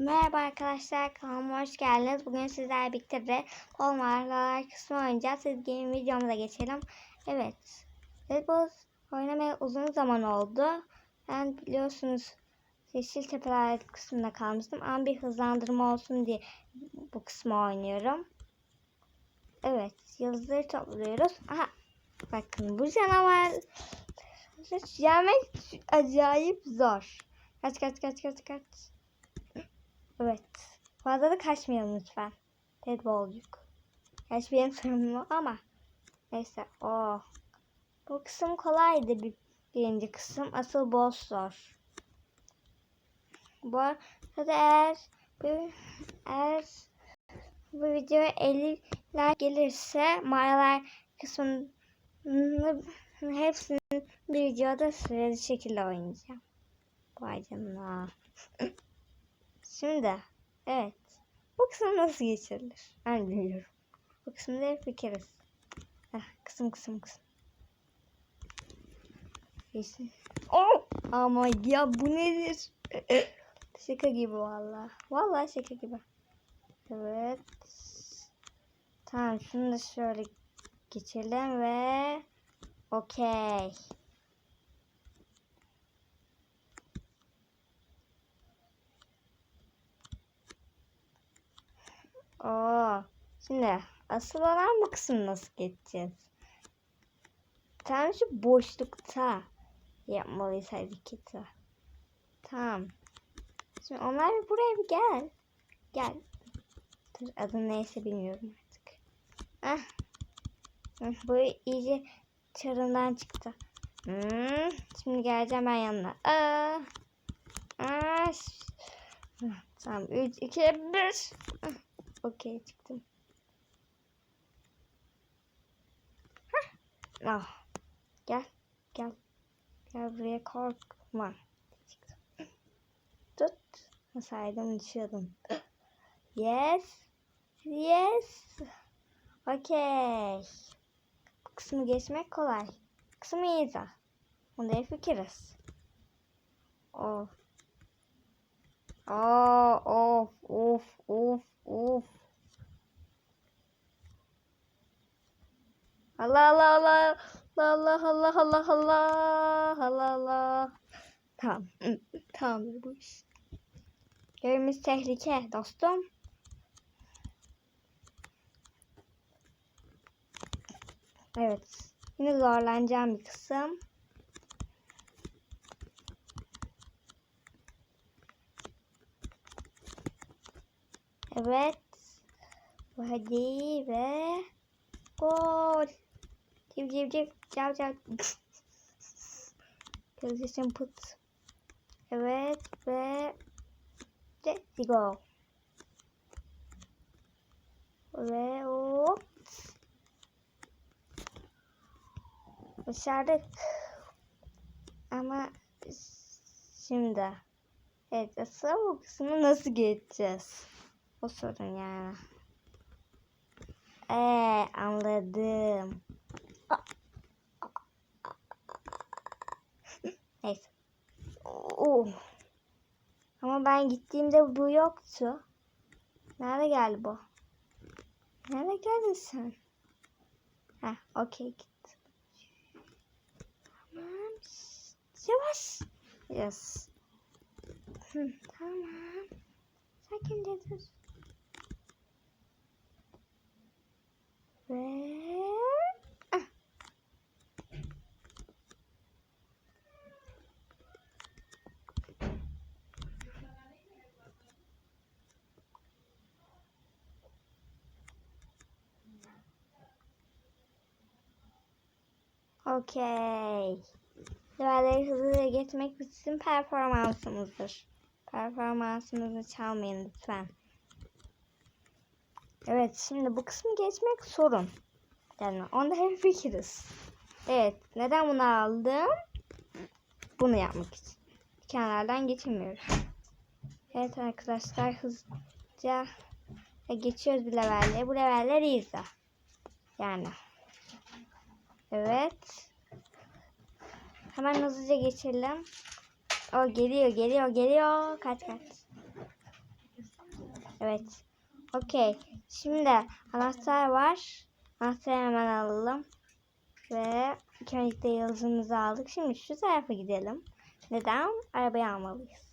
Merhaba arkadaşlar kanalıma hoş geldiniz. Bugün sizlerle birlikte de Olmarlar kısmı oynayacağız. Siz game videomuza geçelim. Evet. Red Bull oynamaya uzun zaman oldu. Ben biliyorsunuz Yeşil Tepeler kısmında kalmıştım. Ama bir hızlandırma olsun diye bu kısmı oynuyorum. Evet. Yıldızları topluyoruz. Aha. Bakın bu canavar yemek acayip zor. Kaç kaç kaç kaç kaç. Evet. Fazla da kaçmayalım lütfen. Ted Bolcuk. Gerçi benim sorumluluğum ama. Neyse. Oh. Bu kısım kolaydı bir, birinci kısım. Asıl boss zor. Bu arada eğer bu, eğer bu videoya 50 like gelirse mağaralar kısmını hepsini bir videoda süreli şekilde oynayacağım. Vay canına. Şimdi evet. Bu kısım nasıl geçirilir? Ben biliyorum. Bu kısımda hep fikiriz. Heh, kısım kısım kısım. Geçsin. Oh! Ama ya bu nedir? şaka gibi valla. Valla şaka gibi. Evet. Tamam şunu da şöyle geçelim ve okey. Oo. Şimdi asıl olan bu kısmı nasıl geçeceğiz? Tam şu boşlukta yapmalıyız hareketi. Tamam. Şimdi onlar buraya bir gel. Gel. Dur adı neyse bilmiyorum artık. Ah. Bu iyice çarından çıktı. Hmm. Şimdi geleceğim ben yanına. Aa. Aa. Tamam. 3, 2, 1. Okey çıktım. Hah. Ah. Gel. Gel. Gel buraya korkma. Çıktım. Tut. Nasaydım düşüyordum. Yes. Yes. Okey. Bu kısmı geçmek kolay. Kısmı de. Onda fikiriz. Oh. Oh, of, of, of, of. Allah Allah Allah Allah Allah Allah Allah Allah Allah. Tamam. Tamam bu iş. Yerimiz tehlike dostum. Evet. Yine zorlanacağım bir kısım. Evet. Hadi ve gol. Civ civ civ. Cav cav. Gözleşim put. Evet ve let's go. Ve hop. Başardık. Ama şimdi evet asıl bu kısmı nasıl geçeceğiz? O sorun yani. Ee, anladım. Neyse. Oh. Ama ben gittiğimde bu yoktu. Nerede geldi bu? Nerede geldin sen? Ha, okey git. Tamam. Yavaş. Yes. Hı, tamam. Sakin de dur. Ve. Okey. Levelleri hızlıca geçmek bizim performansımızdır. Performansımızı çalmayın lütfen. Evet şimdi bu kısmı geçmek sorun. Yani onda hep fikiriz. Evet neden bunu aldım? Bunu yapmak için. Kenardan geçemiyorum. Evet arkadaşlar hızlıca geçiyoruz bir levelleri. Bu leveller de. Yani. Evet. Hemen hızlıca geçelim. O geliyor geliyor geliyor. Kaç kaç. Evet. Okey. Şimdi anahtar var. Anahtarı hemen alalım. Ve ikincilikte yıldızımızı aldık. Şimdi şu tarafa gidelim. Neden? Arabayı almalıyız.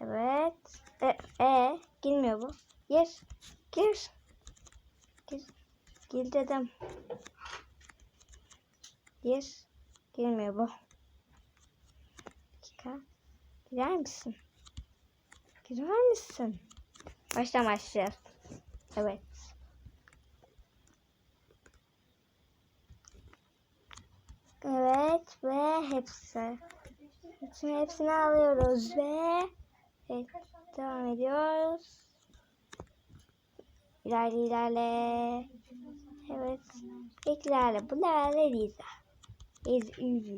Evet. E, e girmiyor bu. Gir. Gir. Gir. Gir dedim. Gir. Girmiyor bu. dakika. Girer misin? Girer misin? Baştan başlayacağız. Evet. Evet ve hepsi. Şimdi hepsini alıyoruz ve evet, devam ediyoruz. İlerle ilerle. Evet. İlk ilerle. Bu levelde Liza. Is easy.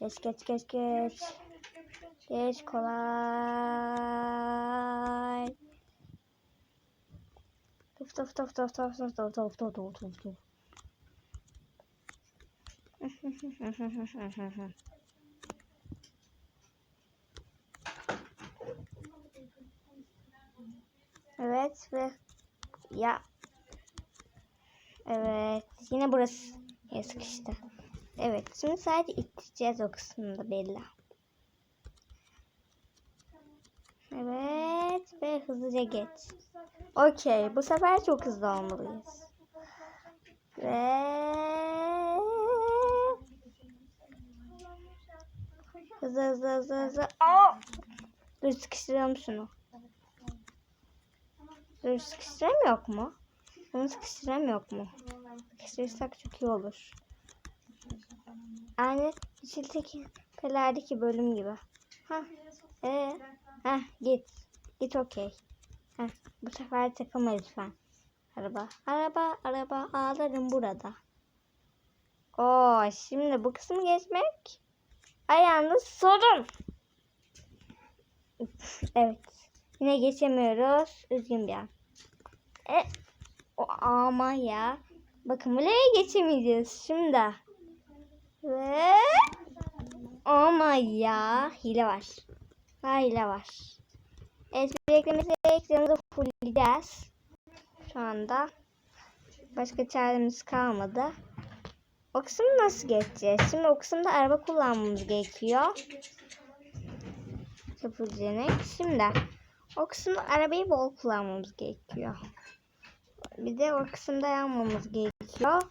Geç geç geç geç. Geç kolay. Tuf tuf tuf tuf tuf tuf tuf tuf tuf tuf tuf. Evet ve ya Evet yine burası sıkıştı. Evet şimdi sadece ittireceğiz o kısmında Bella. Evet ve hızlıca geç. Okey bu sefer çok hızlı olmalıyız. Ve hızlı hızlı hızlı hızlı. Aa! Dur sıkıştıralım şunu. Dur sıkıştıram yok mu? Bunu sıkıştıram yok mu? Sıkıştırırsak çok iyi olur. Aynı Yeşilteki Pelerdeki bölüm gibi. Ha, ee, ha git. Git okey. Bu sefer takılma lütfen. Araba, araba, araba ağlarım burada. Oo, şimdi bu kısmı geçmek ayağınız sorun. evet. Yine geçemiyoruz. Üzgün bir an. E, o, ama ya. Bakın buraya geçemeyeceğiz şimdi. Ve ama ya hile var. Ha, hile var. Evet bileklerimizi ekranımızı fullleyeceğiz. Şu anda. Başka çaremiz kalmadı. O kısmı nasıl geçeceğiz? Şimdi o kısımda araba kullanmamız gerekiyor. Sıfırlayarak. Şimdi o kısımda arabayı bol kullanmamız gerekiyor. Bir de o kısımda yanmamız gerekiyor.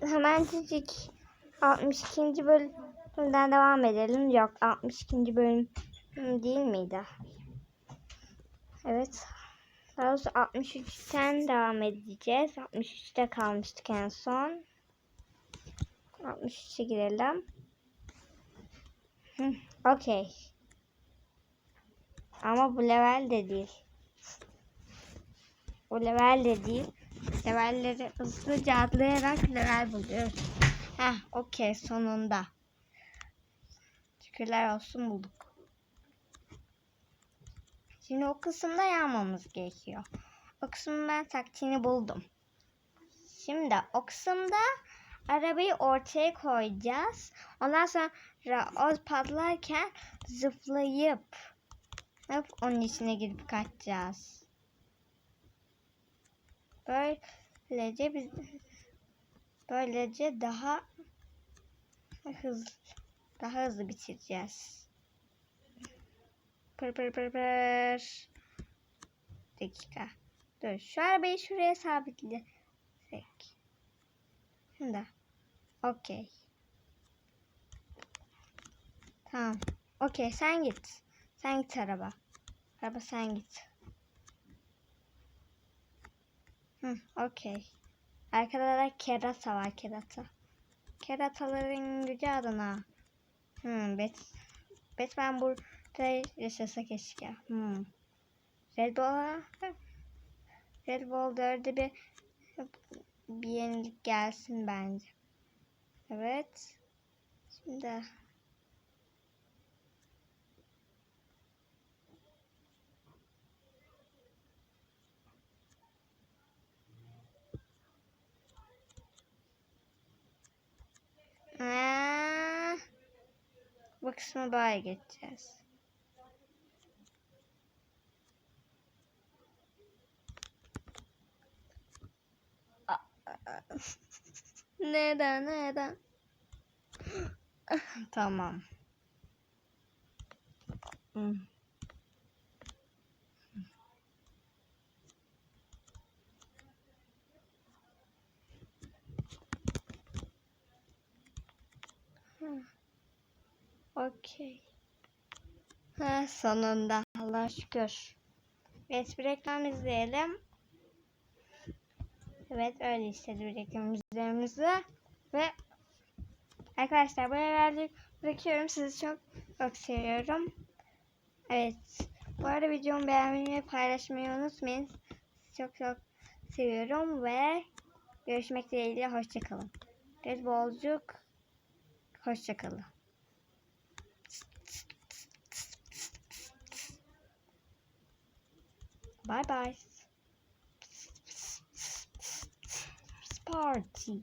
Hemen cicik 62. bölümden devam edelim. Yok 62. bölüm değil miydi? Evet. Daha doğrusu 63'ten devam edeceğiz. 63'te kalmıştık en son. 63'e girelim. Okey. Ama bu level de değil. Bu level de değil. Levelleri hızlıca atlayarak level buluyoruz. Heh okey sonunda. Şükürler olsun bulduk. Şimdi o kısımda yanmamız gerekiyor. O kısmın ben taktiğini buldum. Şimdi o kısımda arabayı ortaya koyacağız. Ondan sonra o patlarken zıplayıp hep onun içine girip kaçacağız. Böylece biz böylece daha hızlı daha hızlı bitireceğiz. Pır pır pır pır. Dakika. Dur şu arabayı şuraya sabitlesek. Şimdi. Okey. Tamam. Okey sen git. Sen git araba. Araba sen git. Hı, okey. Arkada da kerata var kerata. Kerataların gücü adına. Hmm, Bet Batman burada yaşasa keşke. Hmm. Red Bull'a Red Bull 4'de bir bir yenilik gelsin bence. Evet. Şimdi Ee, bu kısmı böyle geçeceğiz. Neden neden? tamam. Hmm. Okey. Ha, sonunda. Allah şükür. Evet bir reklam izleyelim. Evet öyle işte bir reklam izlememizi. Ve arkadaşlar buraya verdik. Bırakıyorum. Sizi çok çok seviyorum. Evet. Bu arada videomu beğenmeyi ve paylaşmayı unutmayın. Sizi çok çok seviyorum ve görüşmek dileğiyle hoşçakalın. Evet bolcuk. Hoşçakalın. Bye bye. Party.